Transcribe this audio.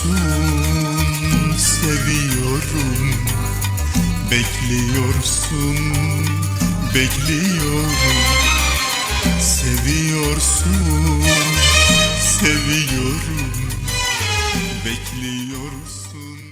Seviyorsun, seviyorum. Bekliyorsun, bekliyorum. Seviyorsun, seviyorum. Bekliyorsun.